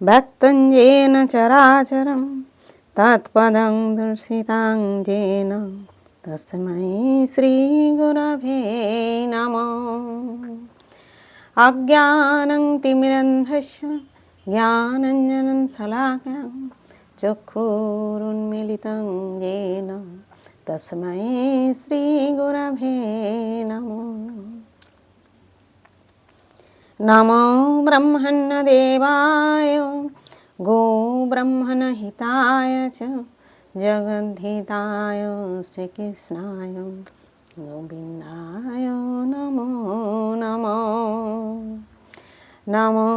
व्यक्तं येन चराचरं तत्पदं दर्शितां येन तस्मै श्रीगुरवे नमः अज्ञानं तिमिरन्धस्य ज्ञानञ्जनं शलाकां चक्षुरुन्मिलितं येन तस्मै श्रीगुरवे नमः नमो ब्रह्मण्यदेवाय गोब्रह्मणहिताय च जगद्धिताय श्रीकृष्णाय गोविन्दाय नमो नमो। नमो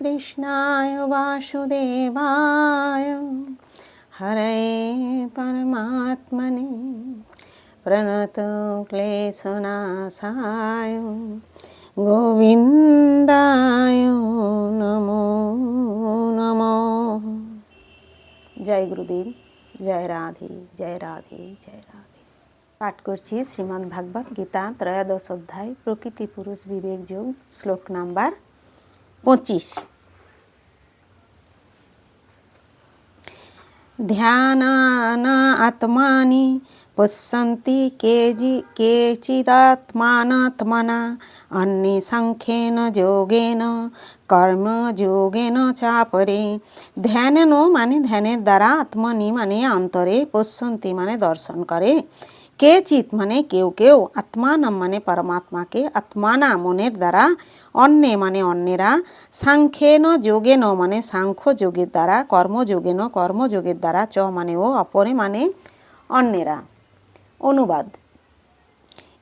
कृष्णाय वासुदेवाय हरे परमात्मने प्रणतक्लेशनाशाय গোবিন্দায় নম নম। জয় গুরুদেব, জয় রাধে জয় রাধে জয় রাধে। পাঠ করছি শ্রীমৎ ভাগবত গীতা ত্রয়োদশ অধ্যায়, প্রকৃতি পুরুষ বিবেক যোগ, শ্লোক নাম্বার পঁচিশ। ধ্যানা আত্মানি पश्यन्ति केजि केचिदात्मानात्मना अन्ये साङ्ख्येन যোগেন কর্মযোগেন চাপরে ধ্যানেন মানে ধ্যানের দ্বারা আত্মনি মানে অন্তরে পশ্যন্তি মানে দর্শন করে কে চিত মানে কেউ কেউ আত্মানম মানে পরমাত্মাকে আত্মানা মনের দ্বারা অন্যে মানে অন্যেরা সাংখ্যেন যোগেন মানে সাংখ্য যোগের দ্বারা কর্মযোগেন কর্মযোগের দ্বারা চ মানে ও অপরে মানে অন্যেরা অনুবাদ।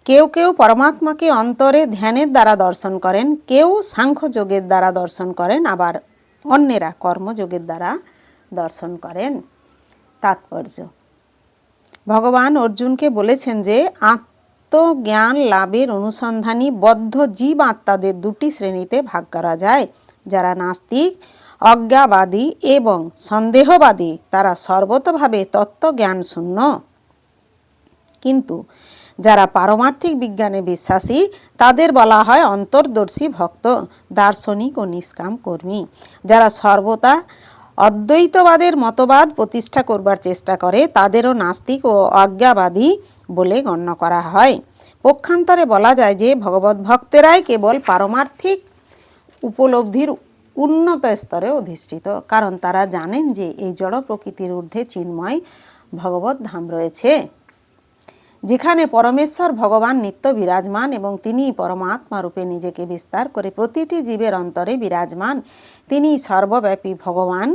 কেউ কেউ পরমাত্মাকে অন্তরে ধ্যানের দ্বারা দর্শন করেন, কেউ সাংখ্য যোগের দ্বারা দর্শন করেন, আবার অন্যেরা কর্মযোগের দ্বারা দর্শন করেন। তাৎপর্য। ভগবান অর্জুনকে বলেছেন যে, আত্মজ্ঞান লাভের অনুসন্ধানী বদ্ধ জীব আত্মাদের দুটি শ্রেণীতে ভাগ করা যায়, যারা নাস্তিক, অজ্ঞাবাদী এবং সন্দেহবাদী। তারা সর্বতভাবে তত্ত্বজ্ঞান শূন্য কিন্তু যারা পারমার্থিক বিজ্ঞানে বিশ্বাসী, তাদের বলা হয় অন্তর্দর্শী ভক্ত, দার্শনিক ও নিষ্কাম কর্মী। যারা সর্বদা অদ্বৈতবাদের মতবাদ প্রতিষ্ঠা করবার চেষ্টা করে, তাদেরও নাস্তিক ও অজ্ঞাবাদী বলে গণ্য করা হয়। পক্ষান্তরে বলা যায় যে, ভগবত ভক্তেরাই কেবল পারমার্থিক উপলব্ধির উন্নত স্তরে অধিষ্ঠিত, কারণ তারা জানেন যে, এই জড় প্রকৃতির ঊর্ধ্বে চিন্ময় ভগবত ধাম রয়েছে। যেখানে পরমেশ্বর ভগবান নিত্য বিরাজমান এবং তিনি পরমাত্মা রূপে নিজেকে বিস্তার করে প্রতিটি জীবের অন্তরে বিরাজমান তিনি সর্বব্যাপী ভগবান।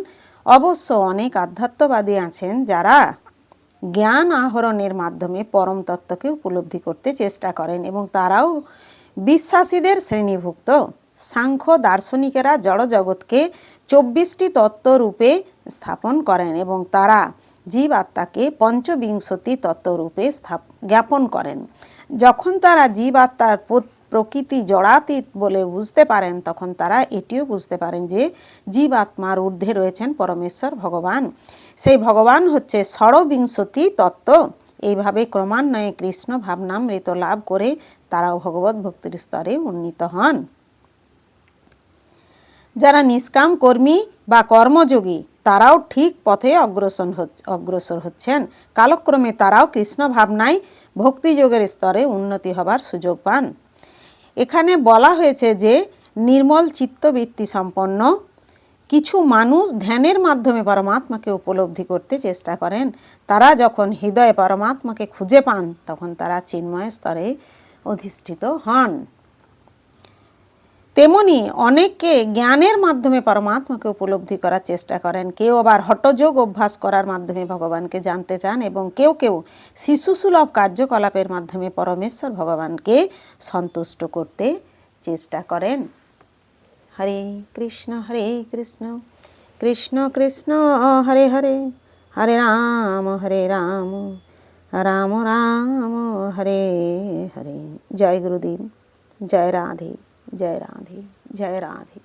অবশ্য অনেক আধ্যাত্মবাদী আছেন যারা জ্ঞান আহরণের মাধ্যমে পরম তত্ত্বকে উপলব্ধি করতে চেষ্টা করেন এবং তারাও বিশ্বাসীদের শ্রেণীভুক্ত। সাংখ্য দার্শনিকেরা জড়জগৎকে চব্বিশটি তত্ত্ব রূপে স্থাপন করেন এবং তারা জীব আত্মাকে পঞ্চবিংশতি তত্ত্বরূপে স্থাপ, জ্ঞাপন করেন। যখন তারা জীব আত্মার প্রকৃতি জড়াতীত বলে বুঝতে পারেন, তখন তারা এটিও বুঝতে পারেন যে জীব আত্মার ঊর্ধ্বে রয়েছেন পরমেশ্বর ভগবান। সেই ভগবান হচ্ছে ষড়বিংশতি তত্ত্ব। এইভাবে ক্রমান্বয়ে কৃষ্ণ ভাবনামৃত লাভ করে তারাও ভগবত ভক্তির স্তরে উন্নীত হন। যারা নিষ্কাম কর্মী বা কর্মযোগী, তারাও ঠিক পথে অগ্রসর অগ্রসর হচ্ছেন। কালক্রমে তারাও কৃষ্ণ ভাবনায় ভক্তিযোগের স্তরে উন্নতি হবার সুযোগ পান। এখানে বলা হয়েছে যে, নির্মল চিত্তবৃত্তি সম্পন্ন কিছু মানুষ ধ্যানের মাধ্যমে পরমাত্মাকে উপলব্ধি করতে চেষ্টা করেন। তারা যখন হৃদয়ে পরমাত্মাকে খুঁজে পান, তখন তারা চিন্ময় স্তরে অধিষ্ঠিত হন। তেমনি অনেকে জ্ঞানের মাধ্যমে পরমাত্মাকে উপলব্ধি করার চেষ্টা করেন। কেউ আবার হটযোগ অভ্যাস করার মাধ্যমে ভগবানকে জানতে চান এবং কেউ কেউ শিশুসুলভ কার্যকলাপের মাধ্যমে পরমেশ্বর ভগবানকে সন্তুষ্ট করতে চেষ্টা করেন। হরে কৃষ্ণ হরে কৃষ্ণ কৃষ্ণ কৃষ্ণ, হরে হরে হরে রাম হরে রাম রাম রাম, হরে হরে। জয় গুরুদেব, জয় রাধে। জয় রাধে জয় রাধে